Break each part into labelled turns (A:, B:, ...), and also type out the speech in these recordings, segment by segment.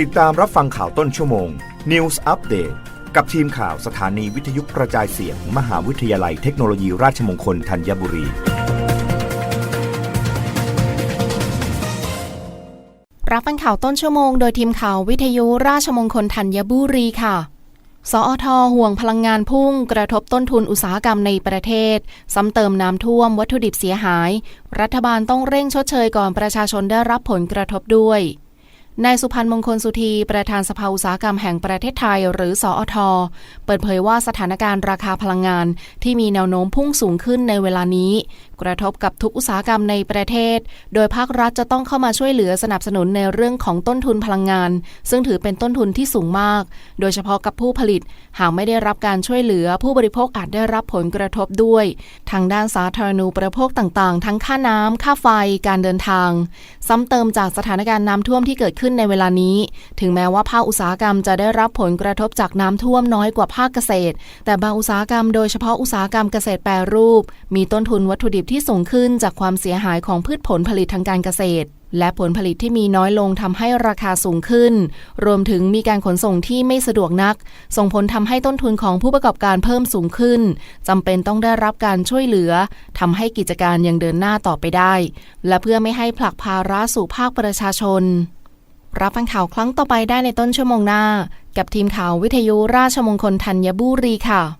A: ติดตามรับฟังข่าวต้นชั่วโมง News Update กับทีมข่าวสถานีวิทยุกระจายเสียง มหาวิทยาลัยเทคโนโลยีราชมงคลธัญบุรี
B: รับฟังข่าวต้นชั่วโมง โดยทีมข่าววิทยุราชมงคลธัญบุรีค่ะสอทห่วงพลังงานพุ่ง กระทบต้นทุนอุตสาหกรรมในประเทศ ซ้ำเติมน้ำท่วมวัตถุดิบเสียหาย รัฐบาลต้องเร่งชดเชยก่อนประชาชนได้รับผลกระทบด้วย นายสุพันธ์มงคลสุธีประธานสภาอุตสาหกรรมแห่งประเทศไทย หรือสอท เปิดเผยว่าสถานการณ์ราคาพลังงานที่มีแนวโน้มพุ่งสูงขึ้นในเวลานี้ กระทบกับทุกอุตสาหกรรมในประเทศ โดยภาครัฐจะต้องเข้ามาช่วยเหลือสนับสนุนในเรื่องของต้นทุนพลังงาน ซึ่งถือเป็นต้นทุนที่สูงมาก โดยเฉพาะกับผู้ผลิต หากไม่ได้รับการช่วยเหลือ ผู้บริโภคอาจได้รับผลกระทบด้วย ทางด้านสาธารณูปโภคต่างๆ ทั้งค่าน้ำค่าไฟ การเดินทาง ซ้ำเติมจากสถานการณ์น้ำท่วมที่เกิดขึ้นในเวลานี้ ถึงแม้ว่าภาคอุตสาหกรรมจะได้รับผลกระทบจากน้ำท่วมน้อยกว่าภาคเกษตร แต่บางอุตสาหกรรม โดยเฉพาะอุตสาหกรรมเกษตรแปรรูป มีต้นทุนวัตถุดิบที่สูงขึ้นจากความเสียหายของพืชผลผลิตทางการเกษตร และผลผลิตที่มีน้อยลงทำให้ราคาสูงขึ้น รวมถึงมีการขนส่งที่ไม่สะดวกนัก ส่งผลทำให้ต้นทุนของผู้ประกอบการเพิ่มสูงขึ้นจำเป็นต้องได้รับการช่วยเหลือทำให้กิจการยังเดินหน้าต่อไปได้ และเพื่อไม่ให้ผลักภาระสู่ภาคประชาชน รับฟังข่าวครั้งต่อไปได้ในต้นชั่วโมงหน้า กับทีมข่าววิทยุราชมงคลธัญบุรีค่ะ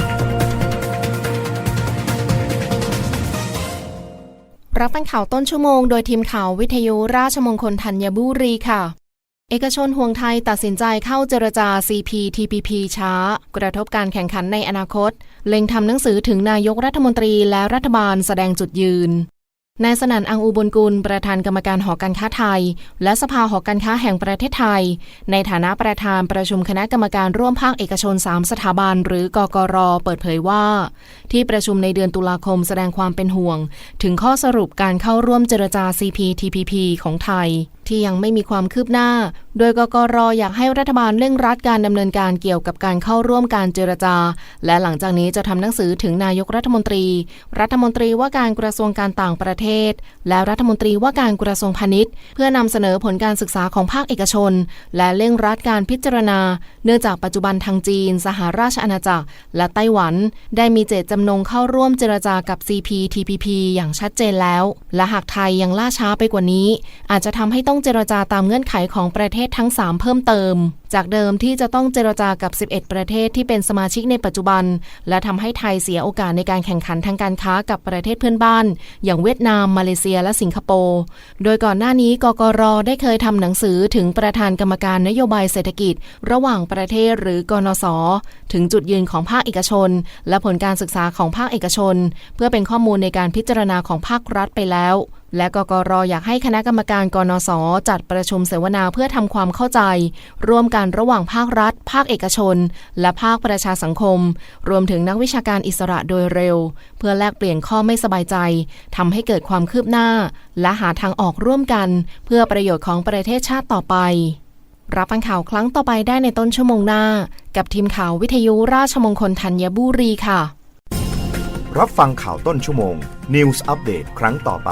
B: รับฟังข่าวต้นชั่วโมงโดยทีมข่าววิทยุราชมงคลธัญบุรีค่ะ เอกชนห่วงไทยตัดสินใจเข้าเจรจา CPTPP ช้า กระทบการแข่งขันในอนาคต เล็งทำหนังสือถึงนายกรัฐมนตรีและรัฐบาลแสดงจุดยืน นายสนั่นอังอุบลกุล ประธานกรรมการหอการค้าไทย และสภาหอการค้าแห่งประเทศไทย ในฐานะประธานประชุมคณะกรรมการร่วมภาคเอกชน 3 สถาบัน หรือกกร เปิดเผยว่า ที่ประชุมในเดือนตุลาคมแสดงความเป็นห่วง ถึงข้อสรุปการเข้าร่วมเจรจา CPTPP ของไทย ที่ยังไม่มีความคืบหน้า โดยกกรอยากให้รัฐบาลเร่งรัดการดำเนินการเกี่ยวกับการเข้าร่วมการเจรจา และหลังจากนี้จะทำหนังสือถึงนายกรัฐมนตรี รัฐมนตรีว่าการกระทรวงการต่างประเทศ และรัฐมนตรีว่าการกระทรวงพาณิชย์ เพื่อนำเสนอผลการศึกษาของภาคเอกชน และเร่งรัดการพิจารณา เนื่องจากปัจจุบันทางจีน สหราชอาณาจักร และไต้หวัน ได้มีเจตจำนงเข้าร่วมเจรจากับ CPTPP อย่างชัดเจนแล้ว และหากไทยยังล่าช้าไปกว่านี้ อาจจะทำให้ต้องเจรจาตามเงื่อนไขของประเทศทั้ง 3 เพิ่มเติม จากเดิมที่จะต้องเจรจากับ 11 ประเทศที่เป็นสมาชิกในปัจจุบัน และทำให้ไทยเสียโอกาสในการแข่งขันทางการค้ากับประเทศเพื่อนบ้าน อย่างเวียดนาม มาเลเซีย และสิงคโปร์ โดยก่อนหน้านี้กกรได้เคยทำหนังสือถึงประธานกรรมการนโยบายเศรษฐกิจ ระหว่างประเทศหรือกนสถึงจุดยืนของภาคเอกชน และผลการศึกษาของภาคเอกชน เพื่อเป็นข้อมูลในการพิจารณาของภาครัฐไปแล้ว และกกรอยากให้คณะกรรมการกนสจัดประชุมเสวนาเพื่อทำความเข้าใจ ร่วมกันระหว่างภาครัฐ ภาคเอกชน และภาคประชาสังคม รวมถึงนักวิชาการอิสระโดยเร็ว เพื่อแลกเปลี่ยนข้อไม่สบายใจทำให้เกิดความคืบหน้า และหาทางออกร่วมกัน เพื่อประโยชน์ของประเทศชาติต่อไป รับฟังข่าวครั้งต่อไปได้ในต้นชั่วโมงหน้า กับทีมข่าววิทยุราชมงคลธัญบุรีค่ะ
A: รับฟังข่าวต้นชั่วโมง News Update ครั้งต่อไป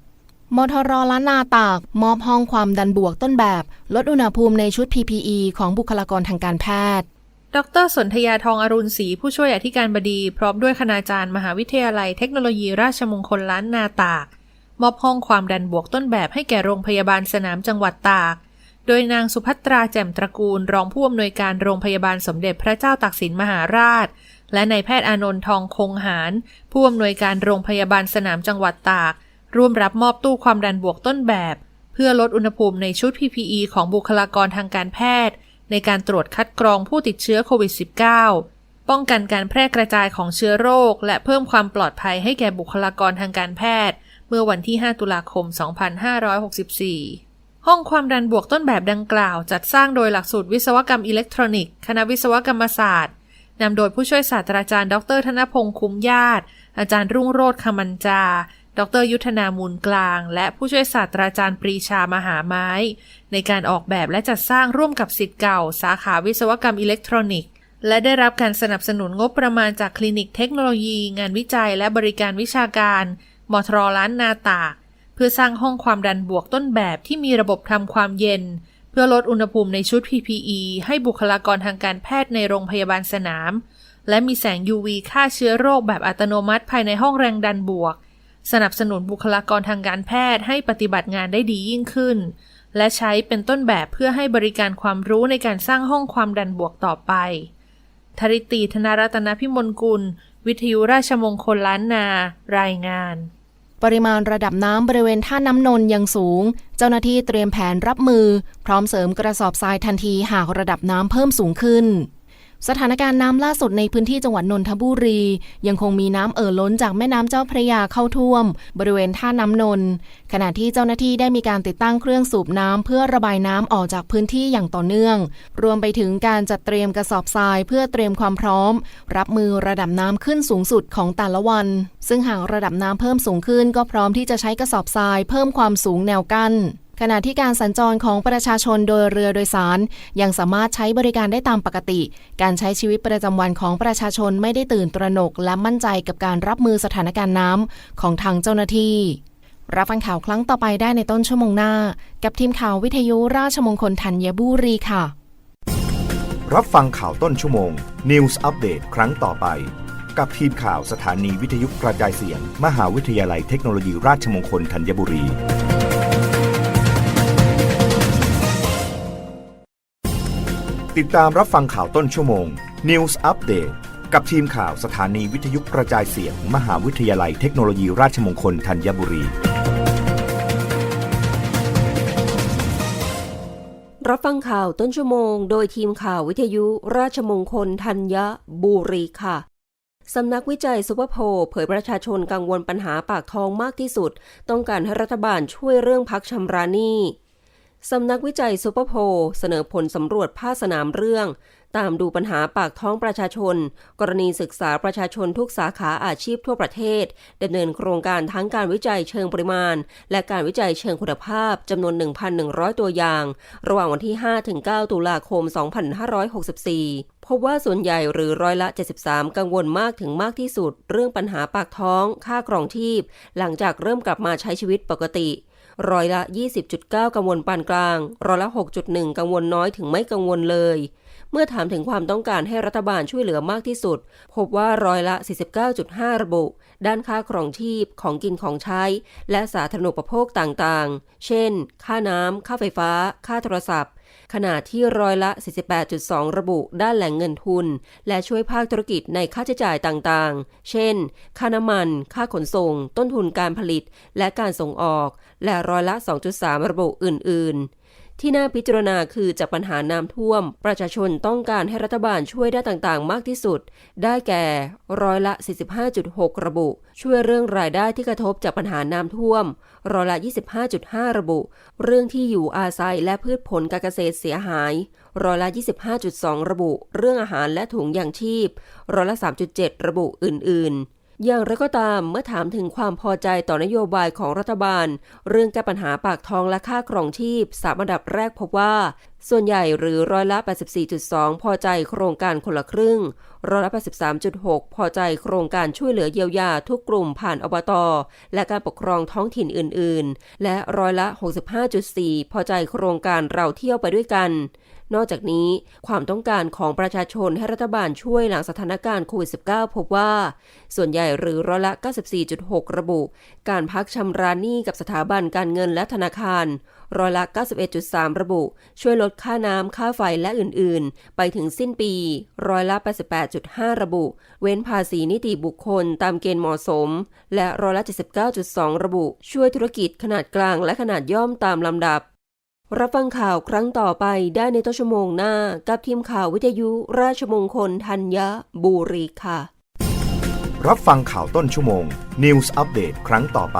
B: มทรล้านนาตาก มอบห้องความดันบวกต้นแบบ ลดอุณหภูมิในชุด PPE ของบุคลากรทางการแพทย์
C: ดรสนธยาทองอรุณศรีผู้ช่วยอธิการบดี พร้อมด้วยคณาจารย์มหาวิทยาลัยเทคโนโลยีราชมงคลล้านนาตาก มอบห้องความดันบวกต้นแบบให้แก่โรงพยาบาลสนามจังหวัดตาก โดยนางสุภัตราแจ่มตระกูล รองผู้อำนวยการโรงพยาบาลสมเด็จพระเจ้าตากสินมหาราช และนายแพทย์อานนท์ทองคงหารผู้อำนวยการโรงพยาบาลสนามจังหวัดตาก ร่วมรับมอบตู้ความดันบวกต้นแบบ เพื่อลดอุณหภูมิในชุด PPE ของบุคลากรทางการแพทย์ ในการตรวจคัดกรองผู้ติดเชื้อโควิด -19 ป้องกันการแพร่กระจายของเชื้อโรค และเพิ่มความปลอดภัยให้แก่บุคลากรทางการแพทย์ เมื่อวันที่ 5 ตุลาคม 2564ห้องความดันบวกต้นแบบดังกล่าว จัดสร้างโดยหลักสูตรวิศวกรรมอิเล็กทรอนิกส์ คณะวิศวกรรมศาสตร์ นำโดยผู้ช่วยศาสตราจารย์ ดร ธนพงศ์คุ้มญาติ อาจารย์รุ่งโรธคำมันจา ดรยุทธนามูลกลาง และผู้ช่วยศาสตราจารย์ปรีชามหาไม้ ในการออกแบบและจัดสร้างร่วมกับสิทธิ์เก่า สาขาวิศวกรรมอิเล็กทรอนิกส์ และได้รับการสนับสนุนงบประมาณจากคลินิกเทคโนโลยี งานวิจัยและบริการวิชาการมทรล้านนาตาก เพื่อสร้างห้องความดันบวกต้นแบบที่มีระบบทำความเย็น เพื่อลดอุณหภูมิในชุด PPE ให้บุคลากรทางการแพทย์ในโรงพยาบาลสนาม และมีแสง UV ฆ่าเชื้อโรคแบบอัตโนมัติภายในห้องแรงดันบวก สนับสนุนบุคลากรทางการแพทย์ให้ปฏิบัติงานได้ดียิ่งขึ้น และใช้เป็นต้นแบบเพื่อให้บริการความรู้ในการสร้างห้องความดันบวกต่อไปธริตีธนรัตนพิมลกุล วิทยุราชมงคลล้านนา รายงาน
B: ปริมาณระดับน้ำบริเวณท่าน้ำนนยังสูง เจ้าหน้าที่เตรียมแผนรับมือ พร้อมเสริมกระสอบทรายทันทีหากระดับน้ำเพิ่มสูงขึ้น สถานการณ์น้ำล่าสุดในพื้นที่จังหวัดนนทบุรี ยังคงมีน้ำเอ่อล้นจากแม่น้ำเจ้าพระยาเข้าท่วม บริเวณท่าน้ำนน ขณะที่เจ้าหน้าที่ได้มีการติดตั้งเครื่องสูบน้ำเพื่อระบายน้ำออกจากพื้นที่อย่างต่อเนื่อง รวมไปถึงการจัดเตรียมกระสอบทรายเพื่อเตรียมความพร้อม รับมือระดับน้ำขึ้นสูงสุดของแต่ละวัน ซึ่งหากระดับน้ำเพิ่มสูงขึ้นก็พร้อมที่จะใช้กระสอบทราย เพิ่มความสูงแนวกั้น ขณะที่การสัญจรของประชาชนโดยเรือโดยสาร ยังสามารถใช้บริการได้ตามปกติ การใช้ชีวิตประจำวันของประชาชนไม่ได้ตื่นตระหนก และมั่นใจกับการรับมือสถานการณ์น้ำของทางเจ้าหน้าที่ รับฟังข่าวครั้งต่อไปได้ในต้นชั่วโมงหน้า กับทีมข่าววิทยุราชมงคลธัญบุรีค่ะ
A: รับฟังข่าวต้นชั่วโมง News อัปเดตครั้งต่อไปกับทีมข่าวสถานีวิทยุกระจายเสียง มหาวิทยาลัยเทคโนโลยีราชมงคลธัญบุรี ติดตามรับฟังข่าวต้นชั่วโมง News อัปเดตกับทีมข่าวสถานีวิทยุกระจายเสียงมหาวิทยาลัยเทคโนโลยีราชมงคลธัญบุรี
D: รับฟังข่าวต้นชั่วโมง โดยทีมข่าววิทยุราชมงคลธัญบุรีค่ะสำนักวิจัยซุปเปอร์โพลเผยประชาชนกังวลปัญหาปากท้องมากที่สุด ต้องการให้รัฐบาลช่วยเรื่องพักชำระหนี้ สำนักวิจัยซุปเปอร์โพลเสนอผลสำรวจภาคสนามเรื่อง ตามดูปัญหาปากท้องประชาชน กรณีศึกษาประชาชนทุกสาขาอาชีพทั่วประเทศดำเนินโครงการทั้งการวิจัยเชิงปริมาณ และการวิจัยเชิงคุณภาพจำนวน 1,100 ตัวอย่าง ระหว่างวันที่ 5-9 ตุลาคม 2564พบว่าส่วนใหญ่หรือร้อยละ 73 กังวลมากถึงมากที่สุด เรื่องปัญหาปากท้อง ค่ากรองชีพ หลังจากเริ่มกลับมาใช้ชีวิตปกติ ร้อยละ 20.9 กังวลปานกลาง ร้อยละ 6.1 กังวลน้อยถึงไม่กังวลเลย เมื่อถามถึงความต้องการให้รัฐบาลช่วยเหลือมากที่สุด พบว่าร้อยละ 49.5 ระบุ ด้านค่าครองชีพของกินของใช้ และสาธารณูปโภคต่างๆ เช่น ค่าน้ำ ค่าไฟฟ้า ค่าโทรศัพท์ ขณะที่ร้อยละ 48.2 ระบุด้านแหล่งเงินทุน และช่วยภาคธุรกิจในค่าใช้จ่ายต่างๆ เช่น ค่าน้ำมัน ค่าขนส่ง ต้นทุนการผลิต และการส่งออก และร้อยละ 2.3 ระบุอื่น ๆ ที่น่าพิจารณาคือจากปัญหาน้ำท่วม ประชาชนต้องการให้รัฐบาลช่วยได้ต่างๆ มากที่สุด ได้แก่ร้อยละ 45.6 ระบุ ช่วยเรื่องรายได้ที่กระทบจากปัญหาน้ำท่วมร้อยละ 25.5 ระบุ เรื่องที่อยู่อาศัยและพืชผลการเกษตรเสียหายร้อยละ 25.2 ระบุ เรื่องอาหารและถุงยางชีพร้อยละ 3.7 ระบุอื่นๆ อย่างไรก็ตามเมื่อถามถึงความพอใจต่อนโยบายของรัฐบาล เรื่องแก้ปัญหาปากท้องและค่าครองชีพสามอันดับแรกพบว่า ส่วนใหญ่หรือร้อยละ 84.2 พอใจโครงการคนละครึ่ง ร้อยละ 83.6 พอใจโครงการช่วยเหลือเยียวยาทุกกลุ่มผ่านอบต และการปกครองท้องถิ่นอื่น ๆ และร้อยละ 65.4 พอใจโครงการเราเที่ยวไปด้วยกัน นอกจากนี้ ความต้องการของประชาชนให้รัฐบาลช่วยหลังสถานการณ์โควิด -19 พบว่า ส่วนใหญ่หรือร้อยละ 94.6 ระบุ การพักชำระหนี้กับสถาบันการเงินและธนาคาร ร้อยละ 91.3 ระบุ ช่วยลดค่าน้ำค่าไฟและอื่นๆ ไปถึงสิ้นปี ร้อยละ 88.5 ระบุ เว้นภาษีนิติบุคคลตามเกณฑ์เหมาะสม และร้อยละ 79.2 ระบุ ช่วยธุรกิจขนาดกลางและขนาดย่อมตามลำดับ รับฟังข่าวครั้งต่อไปได้ในต้นชั่วโมงหน้า กับทีมข่าววิทยุ ราชมงคลธัญบุรีค่ะ
A: รับฟังข่าวต้นชั่วโมง News อัปเดตครั้งต่อไป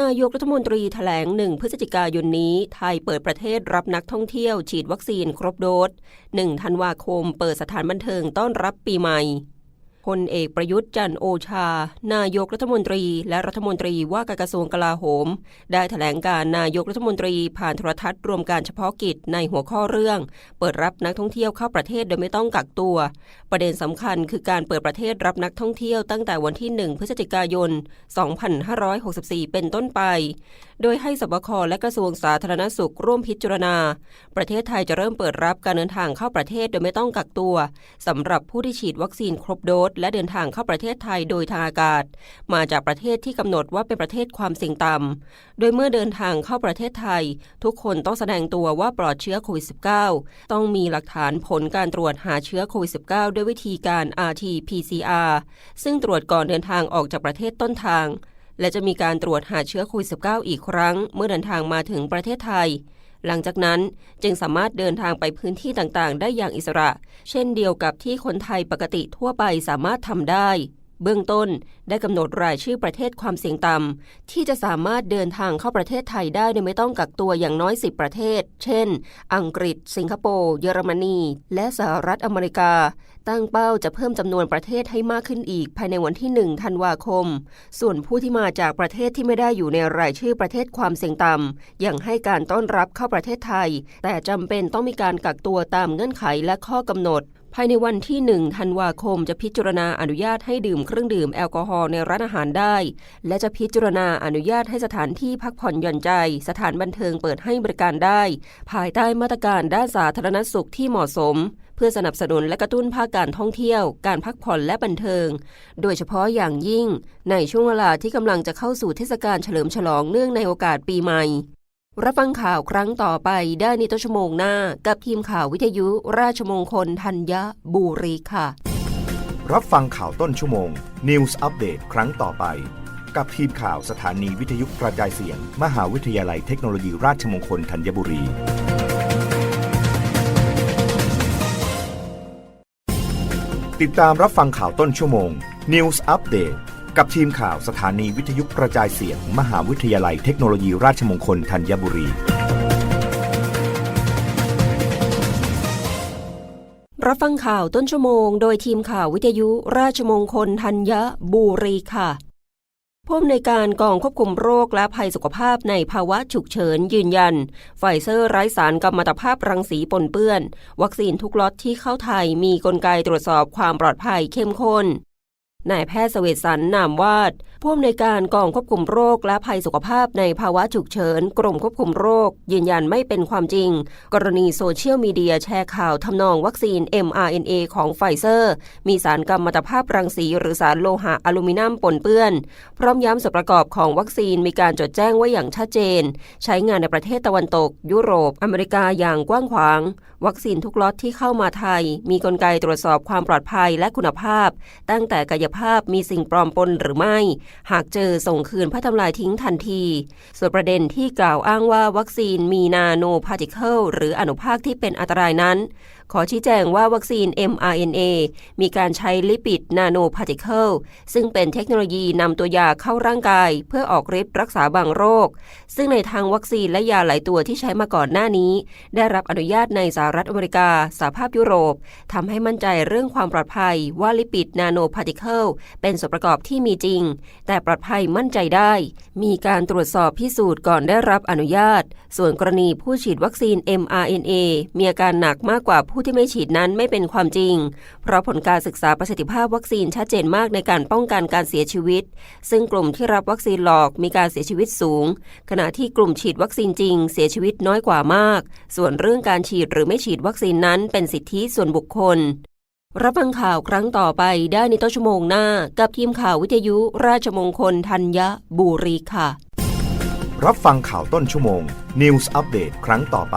D: นายกรัฐมนตรีแถลงหนึ่งพฤศจิกายนนี้ ไทยเปิดประเทศรับนักท่องเที่ยวฉีดวัคซีนครบโดส 1 ธันวาคมเปิดสถานบันเทิงต้อนรับปีใหม่ พลเอกประยุทธ์จันโอชา นายกรัฐมนตรี และรัฐมนตรีว่าการกระทรวงกลาโหม ได้แถลงการนายกรัฐมนตรีผ่านโทรทัศน์รวมการเฉพาะกิจในหัวข้อเรื่อง เปิดรับนักท่องเที่ยวเข้าประเทศโดยไม่ต้องกักตัว ประเด็นสำคัญคือการเปิดประเทศรับนักท่องเที่ยวตั้งแต่วันที่ 1 พฤศจิกายน 2564 เป็นต้นไปโดยให้สบคและกระทรวงสาธารณสุขร่วมพิจารณา ประเทศไทยจะเริ่มเปิดรับการเดินทางเข้าประเทศโดยไม่ต้องกักตัวสำหรับผู้ที่ฉีดวัคซีนครบโดสและเดินทางเข้าประเทศไทยโดยทางอากาศ มาจากประเทศที่กำหนดว่าเป็นประเทศความเสี่ยงต่ำโดยเมื่อเดินทางเข้าประเทศไทย ทุกคนต้องแสดงตัวว่าปลอดเชื้อโควิด -19 ต้องมีหลักฐานผลการตรวจหาเชื้อโควิด -19 ด้วยวิธีการ RT-PCR ซึ่งตรวจก่อนเดินทางออกจากประเทศต้นทาง และจะมีการตรวจหาเชื้อโควิด -19 อีกครั้ง เมื่อเดินทางมาถึงประเทศไทย หลังจากนั้นจึงสามารถเดินทางไปพื้นที่ต่างๆ ได้อย่างอิสระ เช่นเดียวกับที่คนไทยปกติทั่วไปสามารถทำได้ เบื้องต้นได้กำหนดรายชื่อประเทศความเสี่ยงต่ำที่จะสามารถเดินทางเข้าประเทศไทยได้โดยไม่ต้องกักตัวอย่างน้อย 10 ประเทศ เช่น อังกฤษ สิงคโปร์ เยอรมนี และสหรัฐอเมริกา ตั้งเป้าจะเพิ่มจำนวนประเทศให้มากขึ้นอีกภายในวันที่ 1 ธันวาคม ส่วนผู้ที่มาจากประเทศที่ไม่ได้อยู่ในรายชื่อประเทศความเสี่ยงต่ำยังให้การต้อนรับเข้าประเทศไทย แต่จำเป็นต้องมีการกักตัวตามเงื่อนไขและข้อกำหนดภายในวันที่ 1 ธันวาคม จะพิจารณาอนุญาตให้ดื่มเครื่องดื่มแอลกอฮอล์ในร้านอาหารได้ และจะพิจารณาอนุญาตให้สถานที่พักผ่อนหย่อนใจ สถานบันเทิงเปิดให้บริการได้ ภายใต้มาตรการด้านสาธารณสุขที่เหมาะสม เพื่อสนับสนุนและกระตุ้นภาคการท่องเที่ยว การพักผ่อนและบันเทิง โดยเฉพาะอย่างยิ่ง ในช่วงเวลาที่กำลังจะเข้าสู่เทศกาลเฉลิมฉลองเนื่องในโอกาสปีใหม่ รับฟังข่าวครั้งต่อไปได้ในต้นชั่วโมงหน้า กับทีมข่าววิทยุราชมงคลธัญบุรีค่ะ
A: รับฟังข่าวต้นชั่วโมง News อัปเดตครั้งต่อไป กับทีมข่าวสถานีวิทยุกระจายเสียง มหาวิทยาลัยเทคโนโลยีราชมงคลธัญบุรี ติดตามรับฟังข่าวต้นชั่วโมง News Update กับทีมข่าวสถานีวิทยุกระจายเสียงมหาวิทยาลัยเทคโนโลยีราชมงคลธัญบุรี
D: รับฟังข่าวต้นชั่วโมง โดยทีมข่าววิทยุราชมงคลธัญบุรีค่ะ ผู้อำนวยการกองควบคุมโรคและภัยสุขภาพในภาวะฉุกเฉินยืนยัน ไฟเซอร์ไร้สารกัมมันตภาพรังสีปนเปื้อน วัคซีนทุกล็อตที่เข้าไทยมีกลไกตรวจสอบความปลอดภัยเข้มข้น นายแพทย์เสวสันนามวาดผู้อำนวยการกองควบคุมโรคและภัยสุขภาพในภาวะฉุกเฉิน กรมควบคุมโรค ยืนยันไม่เป็นความจริง กรณีโซเชียลมีเดียแชร์ข่าวทำนองวัคซีน mRNA ของไฟเซอร์ มีสารกัมมันตภาพรังสี หรือสารโลหะอลูมิเนียมปนเปื้อน พร้อมย้ำส่วนประกอบของวัคซีนมีการจดแจ้งไว้อย่างชัดเจน ใช้งานในประเทศตะวันตก ยุโรป อเมริกาอย่างกว้างขวาง วัคซีนทุกล็อตที่เข้ามาไทย มีกลไกตรวจสอบความปลอดภัยและคุณภาพ ตั้งแต่กายภาพมีสิ่งปลอมปนหรือไม่ หากเจอส่งคืนเพื่อทำลายทิ้งทันที ส่วนประเด็นที่กล่าวอ้างว่าวัคซีนมีนาโนพาร์ติเคิลหรืออนุภาคที่เป็นอันตรายนั้นขอชี้แจงว่าวัคซีน mRNA มีการใช้ลิปิดนาโนพาร์ติเคิลซึ่งเป็นเทคโนโลยีนำตัวยาเข้าร่างกาย เพื่อออกฤทธิ์รักษาบางโรค ซึ่งในทางวัคซีนและยาหลายตัวที่ใช้มาก่อนหน้านี้ ได้รับอนุญาตในสหรัฐอเมริกาสหภาพยุโรปทำให้มั่นใจเรื่องความปลอดภัยว่าลิปิดนาโนพาร์ติเคิลเป็นส่วนประกอบที่มีจริง แต่ปลอดภัยมั่นใจได้ มีการตรวจสอบพิสูจน์ก่อนได้รับอนุญาต ส่วนกรณีผู้ฉีดวัคซีน mRNA มีอาการหนักมากกว่าผูู้้ที่ไม่ฉีดนั้นไม่เป็นความจริง เพราะผลการศึกษาประสิทธิภาพวัคซีนชัดเจนมากในการป้องกันการเสียชีวิต ซึ่งกลุ่มที่รับวัคซีนหลอกมีการเสียชีวิตสูง ขณะที่กลุ่มฉีดวัคซีนจริง เสียชีวิตน้อยกว่ามาก ส่วนเรื่องการฉีดหรือไม่ฉีดวัคซีนนั้นเป็นสิทธิส่วนบุคคล รับฟังข่าวครั้งต่อไปได้ในต้นชั่วโมงหน้า กับทีมข่าววิทยุราชมงคลธัญบุรีค่ะ
A: รับฟังข่าวต้นชั่วโมง News อัปเดตครั้งต่อไป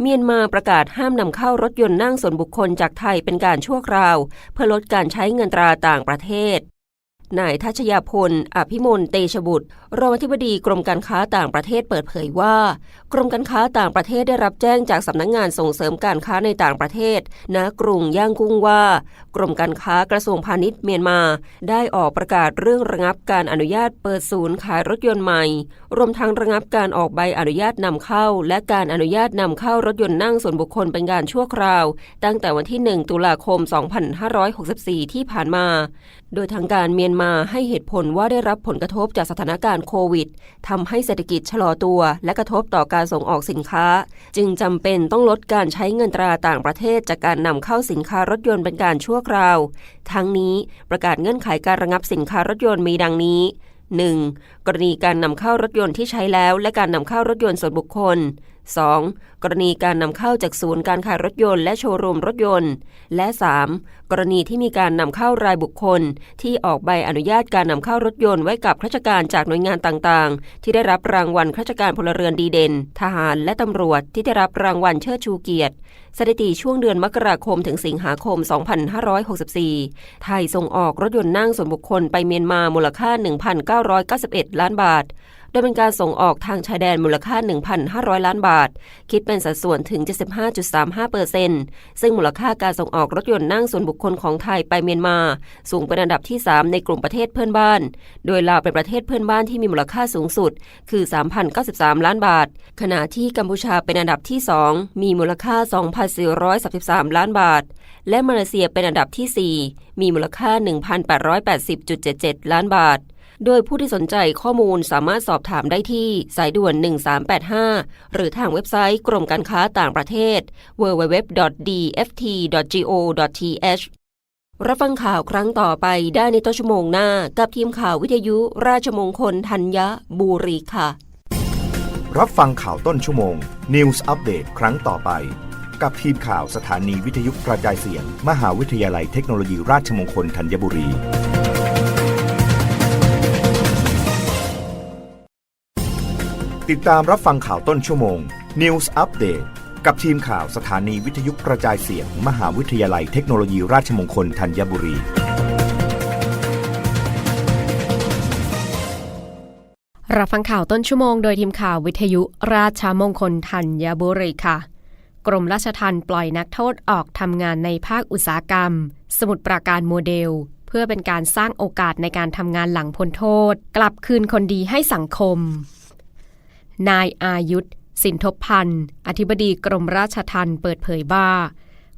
D: เมียนมาประกาศห้ามนำเข้ารถยนต์นั่งส่วนบุคคลจากไทยเป็นการชั่วคราว เพื่อลดการใช้เงินตราต่างประเทศ นายทัชยาพล อภิมลเตชบุตร รองอธิบดีกรมการค้าต่างประเทศเปิดเผยว่า กรมการค้าต่างประเทศได้รับแจ้งจากสำนักงงานส่งเสริมการค้าในต่างประเทศ ณ กรุงย่างกุ้งว่า กรมการค้ากระทรวงพาณิชย์เมียนมา ได้ออกประกาศเรื่องระงับการอนุญาตเปิดศูนย์ขายรถยนต์ใหม่ รวมทั้งระงับการออกใบอนุญาตนำเข้า และการอนุญาตนำเข้ารถยนต์นั่งส่วนบุคคลเป็นการชั่วคราว ตั้งแต่วันที่ 1 ตุลาคม 2564 ที่ผ่านมา โดยทางการเมียนมาให้เหตุผลว่าได้รับผลกระทบจากสถานการณ์โควิดทำให้เศรษฐกิจชะลอตัว และกระทบต่อการส่งออกสินค้า จึงจำเป็นต้องลดการใช้เงินตราต่างประเทศ จากการนำเข้าสินค้ารถยนต์เป็นการชั่วคราว ทั้งนี้ประกาศเงื่อนไขการระงับสินค้ารถยนต์มีดังนี้ 1. กรณีการนำเข้ารถยนต์ที่ใช้แล้ว และการนำเข้ารถยนต์ส่วนบุคคล 2. กรณีการนำเข้าจากศูนย์การขายรถยนต์และโชว์รูมรถยนต์ และ 3. กรณีที่มีการนำเข้ารายบุคคล ที่ออกใบอนุญาตการนำเข้ารถยนต์ไว้กับข้าราชการจากหน่วยงานต่างๆ ที่ได้รับรางวัลข้าราชการพลเรือนดีเด่น ทหารและตำรวจที่ได้รับรางวัลเชิดชูเกียรติ สถิติช่วงเดือนมกราคมถึงสิงหาคม 2564 ไทยส่งออกรถยนต์นั่งส่วนบุคคลไปเมียนมามูลค่า 1,991 ล้านบาท ดยเป็นการส่งออกทางชายแดนมูลค่า 1,500 ล้านบาท คิดเป็นสัดส่วนถึง 75.35เปอร์เซ็นต์ซึ่งมูลค่าการส่งออกรถยนต์นั่งส่วนบุคคลของไทยไปเมียนมา สูงเป็นอันดับที่ 3 ในกลุ่มประเทศเพื่อนบ้าน โดยลาวเป็นประเทศเพื่อนบ้านที่มีมูลค่าสูงสุด คือ 3,093 ล้านบาท ขณะที่กัมพูชาเป็นอันดับที่ 2 มีมูลค่า 2,433 ล้านบาท และมาเลเซียเป็นอันดับที่ 4 มีมูลค่า 1,880.77 ล้านบาท โดยผู้ที่สนใจข้อมูลสามารถสอบถามได้ที่สายด่วน 1385 หรือทางเว็บไซต์กรมการค้าต่างประเทศ www.dft.go.th รับฟังข่าวครั้งต่อไปได้ในต้นชั่วโมงหน้า กับทีมข่าววิทยุราชมงคลธัญบุรีค่ะ
A: รับฟังข่าวต้นชั่วโมง News อัปเดตครั้งต่อไป กับทีมข่าวสถานีวิทยุกระจายเสียง มหาวิทยาลัยเทคโนโลยีราชมงคลธัญบุรี ติดตามรับฟังข่าวต้นชั่วโมง News อัปเดตกับทีมข่าวสถานีวิทยุกระจายเสียง มหาวิทยาลัยเทคโนโลยีราชมงคลธัญบุรี
B: รับฟังข่าวต้นชั่วโมงโดยทีมข่าววิทยุราชมงคลธัญบุรีค่ะ กรมราชทัณฑ์ปล่อยนักโทษออกทำงานในภาคอุตสาหกรรม สมุดปราการโมเดล เพื่อเป็นการสร้างโอกาสในการทำงานหลังพ้นโทษ กลับคืนคนดีให้สังคม นายอายุธสินทบพันธ์อธิบดีกรมราชทัณฑ์เปิดเผยว่า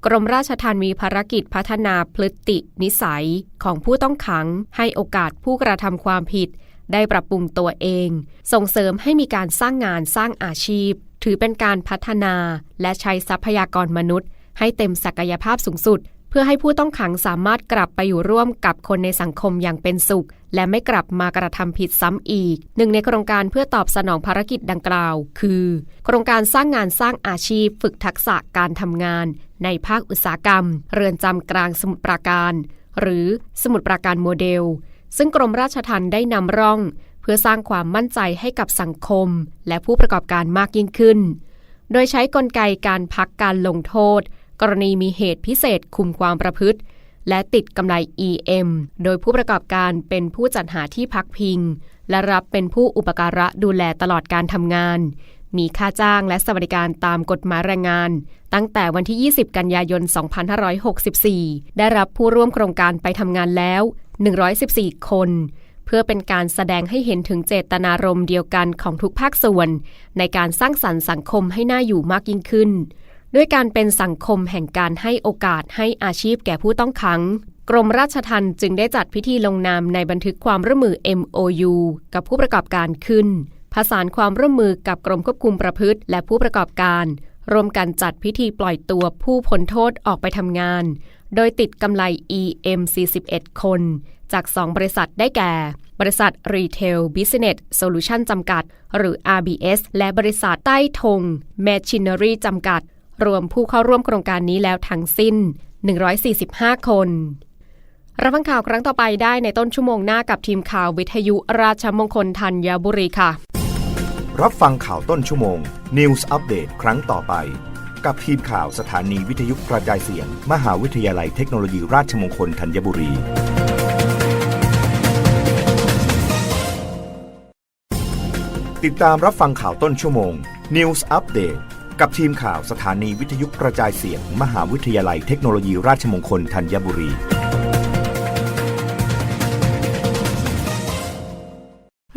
B: กรมราชทัณฑ์มีภารกิจพัฒนาพฤตินิสัยของผู้ต้องขัง ให้โอกาสผู้กระทำความผิด ได้ปรับปรุงตัวเอง ส่งเสริมให้มีการสร้างงานสร้างอาชีพ ถือเป็นการพัฒนาและใช้ทรัพยากรมนุษย์ ให้เต็มศักยภาพสูงสุด
E: เพื่อให้ผู้ต้องขังสามารถกลับไปอยู่ร่วมกับคนในสังคมอย่างเป็นสุข และไม่กลับมากระทำผิดซ้ำอีก หนึ่งในโครงการเพื่อตอบสนองภารกิจดังกล่าว คือ โครงการสร้างงานสร้างอาชีพ ฝึกทักษะการทำงาน ในภาคอุตสาหกรรม เรือนจำกลางสมุทรปราการ หรือสมุทรปราการโมเดล ซึ่งกรมราชทัณฑ์ได้นำร่อง เพื่อสร้างความมั่นใจให้กับสังคม และผู้ประกอบการมากยิ่งขึ้น โดยใช้กลไกการพักการลงโทษ กรณีมีเหตุพิเศษคุมความประพฤติ และติดกำไร EM โดยผู้ประกอบการเป็นผู้จัดหาที่พักพิง และรับเป็นผู้อุปการะดูแลตลอดการทำงาน มีค่าจ้างและสวัสดิการตามกฎหมายแรงงาน ตั้งแต่วันที่ 20 กันยายน 2564 ได้รับผู้ร่วมโครงการไปทำงานแล้ว 114 คนเพื่อเป็นการแสดงให้เห็นถึงเจตนารมณ์เดียวกันของทุกภาคส่วน ในการสร้างสรรค์สังคมให้น่าอยู่มากยิ่งขึ้น ด้วยการเป็นสังคมแห่งการให้โอกาสให้อาชีพแก่ผู้ต้องขัง กรมราชทัณฑ์จึงได้จัดพิธีลงนามในบันทึกความร่วมมือ MOU กับผู้ประกอบการขึ้น ผสานความร่วมมือกับกรมควบคุมประพฤติ และผู้ประกอบการร่วมกันจัดพิธีปล่อยตัวผู้พ้นโทษออกไปทำงาน โดยติดกำไร EM 41 คน จาก 2 บริษัทได้แก่ บริษัท Retail Business Solution จำกัด หรือ RBS และบริษัทใต้ธง Machinery จำกัด รวมผู้เข้าร่วมโครงการนี้แล้วทั้งสิ้น 145 คน รับฟังข่าวครั้งต่อไปได้ในต้นชั่วโมงหน้ากับทีมข่าววิทยุราชมงคลธัญบุรีค่ะ
A: รับฟังข่าวต้นชั่วโมง News อัปเดตครั้งต่อไป กับทีมข่าวสถานีวิทยุกระจายเสียง มหาวิทยาลัยเทคโนโลยีราชมงคลธัญบุรีติดตามรับฟังข่าวต้นชั่วโมง News อัปเดต กับทีมข่าวสถานีวิทยุกระจายเสียง มหาวิทยาลัยเทคโนโลยีราชมงคลธัญบุรี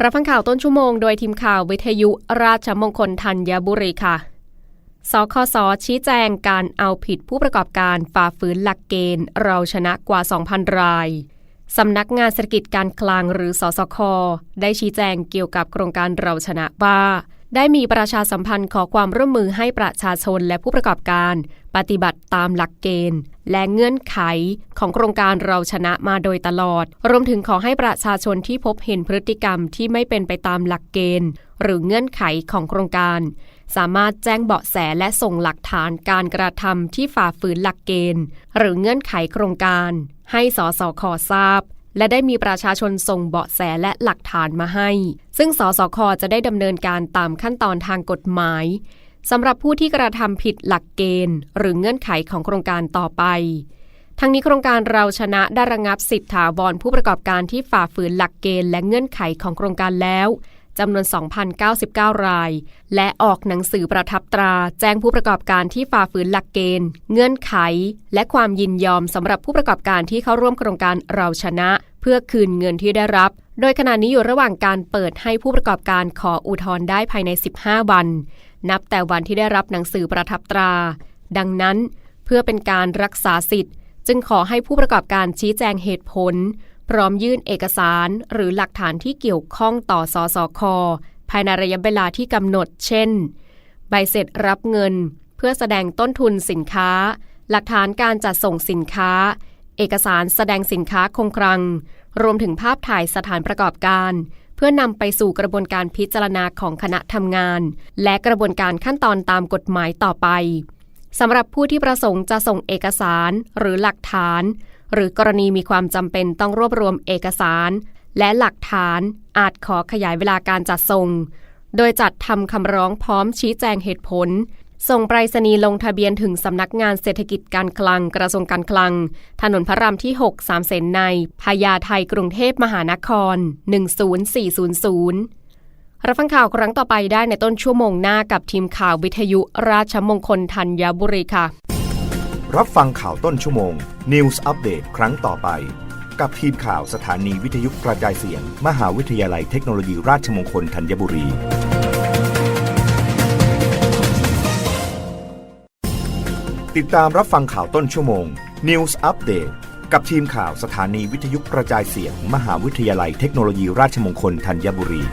E: รับฟังข่าวต้นชั่วโมงโดยทีมข่าววิทยุราชมงคลธัญบุรีค่ะ สคส ชี้แจงการเอาผิดผู้ประกอบการฝ่าฝืนหลักเกณฑ์ เราชนะกว่า 2,000 รายสำนักงานเศรษฐกิจการคลังหรือสสค ได้ชี้แจงเกี่ยวกับโครงการเราชนะว่า ได้มีประชาสัมพันธ์ขอความร่วมมือให้ประชาชนและผู้ประกอบการ ปฏิบัติตามหลักเกณฑ์ และเงื่อนไขของโครงการเราชนะมาโดยตลอด รวมถึงขอให้ประชาชนที่พบเห็นพฤติกรรมที่ไม่เป็นไปตามหลักเกณฑ์ หรือเงื่อนไขของโครงการ สามารถแจ้งเบาะแสและส่งหลักฐานการกระทำที่ฝ่าฝืนหลักเกณฑ์ หรือเงื่อนไขโครงการ ให้สสคทราบ และได้มีประชาชนส่งเบาะแสและหลักฐานมาให้ ซึ่งสสคจะได้ดำเนินการตามขั้นตอนทางกฎหมายสำหรับผู้ที่กระทำผิดหลักเกณฑ์ หรือเงื่อนไขของโครงการต่อไป ทั้งนี้โครงการเราชนะได้ระงับสิทธิถาวรผู้ประกอบการที่ฝ่าฝืนหลักเกณฑ์และเงื่อนไขของโครงการแล้วจำนวน 2,099 ราย และออกหนังสือประทับตราแจ้งผู้ประกอบการที่ฝ่าฝืนหลักเกณฑ์ เงื่อนไข และความยินยอมสำหรับผู้ประกอบการที่เข้าร่วมโครงการเราชนะ เพื่อคืนเงินที่ได้รับ โดยขณะนี้อยู่ระหว่างการเปิดให้ผู้ประกอบการขออุทธรณ์ได้ภายใน 15 วัน นับแต่วันที่ได้รับหนังสือประทับตรา ดังนั้น เพื่อเป็นการรักษาสิทธิ์ จึงขอให้ผู้ประกอบการชี้แจงเหตุผล พร้อมยื่นเอกสารหรือหลักฐานที่เกี่ยวข้องต่อสสคภายในระยะเวลาที่กำหนด เช่น ใบเสร็จรับเงิน เพื่อแสดงต้นทุนสินค้า หลักฐานการจัดส่งสินค้า เอกสารแสดงสินค้าคงคลัง รวมถึงภาพถ่ายสถานประกอบการ เพื่อนำไปสู่กระบวนการพิจารณาของคณะทำงาน และกระบวนการขั้นตอนตามกฎหมายต่อไปสำหรับผู้ที่ประสงค์จะส่งเอกสารหรือหลักฐาน หรือกรณีมีความจำเป็นต้องรวบรวมเอกสาร และหลักฐานอาจขอขยายเวลาการจัดส่ง โดยจัดทำคำร้องพร้อมชี้แจงเหตุผล ส่งไปรษณีย์ลงทะเบียนถึงสำนักงานเศรษฐกิจการคลังกระทรวงการคลัง ถนนพระรามที่6 3เสนในพญาไทกรุงเทพมหานคร 10400 รับฟังข่าวครั้งต่อไปได้ในต้นชั่วโมงหน้ากับทีมข่าววิทยุราชมงคลธัญบุรีค่ะ
A: รับฟังข่าวต้นชั่วโมง News อัปเดตครั้งต่อไป กับทีมข่าวสถานีวิทยุกระจายเสียง มหาวิทยาลัยเทคโนโลยีราชมงคลธัญบุรี ติดตามรับฟังข่าวต้นชั่วโมง News อัปเดตกับทีมข่าวสถานีวิทยุกระจายเสียง มหาวิทยาลัยเทคโนโลยีราชมงคลธัญบุรี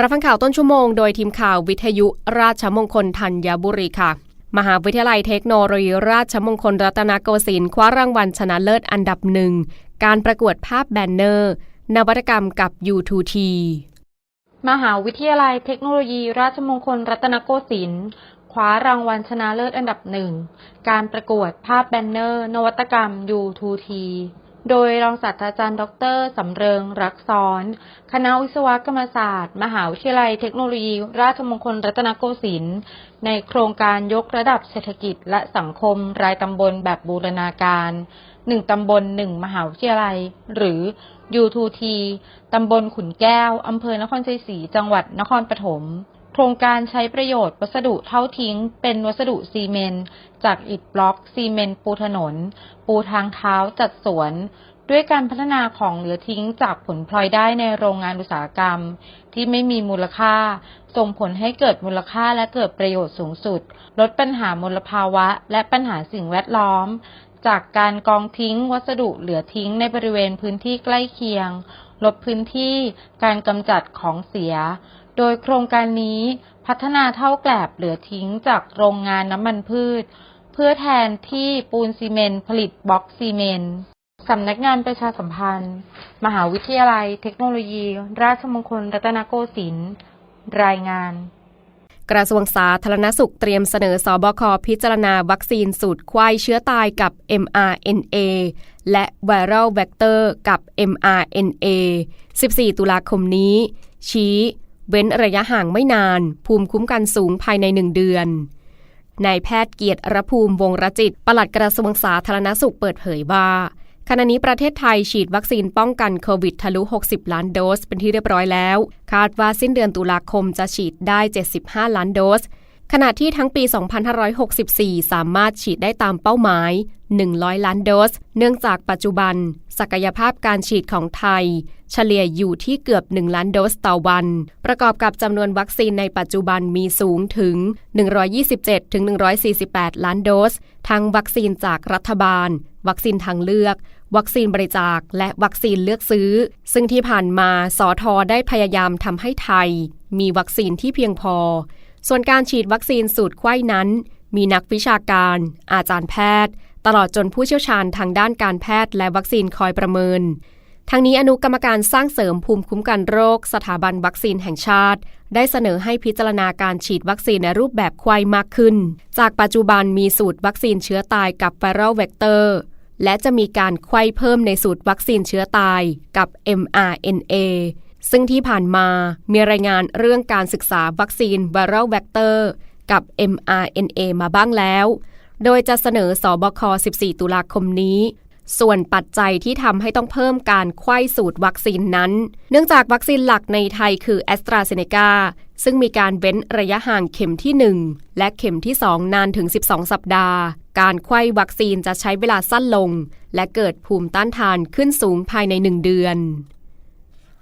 E: รับฟังข่าวต้นชั่วโมงโดยทีมข่าววิทยุราชมงคลธัญบุรีค่ะ มหาวิทยาลัยเทคโนโลยีราชมงคลรัตนโกสินทร์คว้ารางวัลชนะเลิศอันดับหนึ่ง การประกวดภาพแบนเนอร์ นวัตกรรมกับ U2T
F: มหาวิทยาลัยเทคโนโลยี ราชมงคลรัตนโกสินทร์คว้ารางวัลชนะเลิศอันดับหนึ่ง การประกวดภาพแบนเนอร์ นวัตกรรม U2T โดยรองศาสตราจารย์ ดร สำเริง รักซ้อน คณะวิศวกรรมศาสตร์ มหาวิทยาลัยเทคโนโลยี ราชมงคลรัตนโกสินทร์ ในโครงการยกระดับเศรษฐกิจและสังคมรายตำบลแบบบูรณาการหนึ่งตำบลหนึ่งมหาวิทยาลัย หรือ U2T ตำบลขุนแก้ว อำเภอนครชัยศรี จังหวัดนครปฐม โครงการใช้ประโยชน์วัสดุเท่าทิ้ง เป็นวัสดุซีเมนต์จากอิฐบล็อก ซีเมนต์ปูถนน ปูทางเท้าจัดสวน ด้วยการพัฒนาของเหลือทิ้งจากผลพลอยได้ในโรงงานอุตสาหกรรม ที่ไม่มีมูลค่า ส่งผลให้เกิดมูลค่าและเกิดประโยชน์สูงสุด ลดปัญหามลภาวะ และปัญหาสิ่งแวดล้อม จากการกองทิ้งวัสดุเหลือทิ้งในบริเวณพื้นที่ใกล้เคียง ลดพื้นที่การกำจัดของเสีย โดยโครงการนี้พัฒนาเท่าแกลบเหลือทิ้งจากโรงงานน้ำมันพืช เพื่อแทนที่ปูนซีเมนต์ผลิตบล็อกซีเมนต์สำนักงานประชาสัมพันธ์ มหาวิทยาลัยเทคโนโลยี ราชมงคลรัตนโกสินทร์รายงาน
E: กระทรวงสาธารณสุขเตรียมเสนอสอบคพิจารณาวัคซีนสูตรควายเชื้อตายกับ mRNA และ Viral Vector กับ mRNA 14 ตุลาคมนี้ ชี้ เว้นระยะห่างไม่นาน ภูมิคุ้มกันสูงภายใน 1 เดือนนายแพทย์เกียรติรภูมิวงรจิต ปลัดกระทรวงสาธารณสุขเปิดเผยว่า ขณะนี้ประเทศไทยฉีดวัคซีนป้องกันโควิดทะลุ 60 ล้านโดส เป็นที่เรียบร้อยแล้ว คาดว่าสิ้นเดือนตุลาคมจะฉีดได้ 75 ล้านโดส ขณะที่ทั้งปี 2564 สามารถฉีดได้ตามเป้าหมาย 100 ล้านโดส เนื่องจากปัจจุบัน ศักยภาพการฉีดของไทย เฉลี่ยอยู่ที่เกือบ 1 ล้านโดสต่อวัน ประกอบกับจำนวนวัคซีนในปัจจุบันมีสูงถึง 127-148 ล้านโดส ทั้งวัคซีนจากรัฐบาล วัคซีนทางเลือก วัคซีนบริจาค และวัคซีนเลือกซื้อ ซึ่งที่ผ่านมาสอทอได้พยายามทำให้ไทย มีวัคซีนที่เพียงพอ ส่วนการฉีดวัคซีนสูตรไข้นั้น มีนักวิชาการ อาจารย์แพทย์ ตลอดจนผู้เชี่ยวชาญทางด้านการแพทย์และวัคซีนคอยประเมิน ทั้งนี้อนุกรรมการสร้างเสริมภูมิคุ้มกันโรค สถาบันวัคซีนแห่งชาติ ได้เสนอให้พิจารณาการฉีดวัคซีนในรูปแบบควายมากขึ้น จากปัจจุบันมีสูตรวัคซีนเชื้อตายกับไวรัลเวกเตอร์และจะมีการไข้เพิ่มในสูตรวัคซีนเชื้อตายกับ mRNA ซึ่งที่ผ่านมามีรายงานเรื่องการศึกษาวัคซีนไวรัลเวกเตอร์กับ mRNA มาบ้างแล้ว โดยจะเสนอสอบค 14 ตุลาคมนี้ ส่วนปัจจัยที่ทำให้ต้องเพิ่มการไข้สูตรวัคซีนนั้น เนื่องจากวัคซีนหลักในไทยคือแอสตราเซเนกาซึ่งมีการเว้นระยะห่างเข็มที่ 1 และเข็มที่ 2 นานถึง 12 สัปดาห์ การไข้วัคซีนจะใช้เวลาสั้นลง และเกิดภูมิต้านทานขึ้นสูงภายใน 1 เดือน